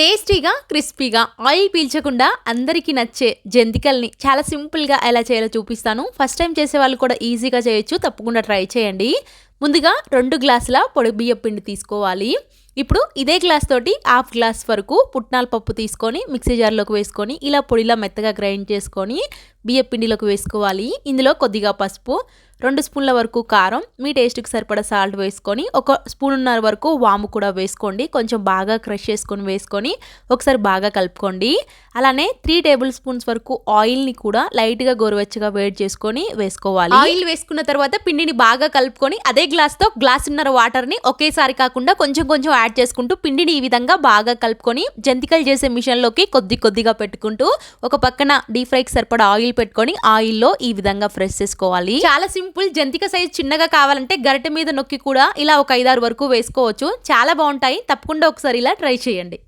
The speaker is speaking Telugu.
టేస్టీగా క్రిస్పీగా ఆయిల్ పీల్చకుండా అందరికీ నచ్చే జంతికల్ని చాలా సింపుల్గా ఎలా చేయాలో చూపిస్తాను. ఫస్ట్ టైం చేసే వాళ్ళు కూడా ఈజీగా చేయొచ్చు. తప్పకుండా ట్రై చేయండి. ముందుగా రెండు గ్లాసుల పొడి బియ్యం పిండి తీసుకోవాలి. ఇప్పుడు ఇదే గ్లాస్ తోటి హాఫ్ గ్లాస్ వరకు పుట్నాల పప్పు తీసుకొని మిక్సీ జార్లోకి వేసుకొని ఇలా పొడిలా మెత్తగా గ్రైండ్ చేసుకొని బియ్య పిండిలోకి వేసుకోవాలి. ఇందులో కొద్దిగా పసుపు రెండు స్పూన్ల వరకు కారం మీ టేస్ట్కి సరిపడా సాల్ట్ వేసుకొని ఒక స్పూన్నర వరకు వాము కూడా వేసుకోండి. కొంచెం బాగా క్రష్ చేసుకొని వేసుకొని ఒకసారి బాగా కలుపుకోండి. అలానే త్రీ టేబుల్ స్పూన్స్ వరకు ఆయిల్ని కూడా లైట్గా గోరువెచ్చగా వేడి చేసుకొని వేసుకోవాలి. ఆయిల్ వేసుకున్న తర్వాత పిండిని బాగా కలుపుకొని అదే గ్లాస్తో గ్లాసున్నర వాటర్ని ఒకేసారి కాకుండా కొంచెం కొంచెం యాడ్ చేసుకుంటూ పిండిని ఈ విధంగా బాగా కలుపుకొని జంతికలు చేసే మిషన్లోకి కొద్ది కొద్దిగా పెట్టుకుంటూ ఒక పక్కన డీప్ ఫ్రైకి సరిపడా ఆయిల్ పెట్టుకొని ఆయిల్లో ఈ విధంగా ఫ్రెష్ చేసుకోవాలి. చాలా సింపుల్ జంతిక సైజ్ చిన్నగా కావాలంటే గరిటె మీద నొక్కి కూడా ఇలా ఒక ఐదారు వరకు వేసుకోవచ్చు. చాలా బాగుంటాయి. తప్పకుండా ఒకసారి ఇలా ట్రై చేయండి.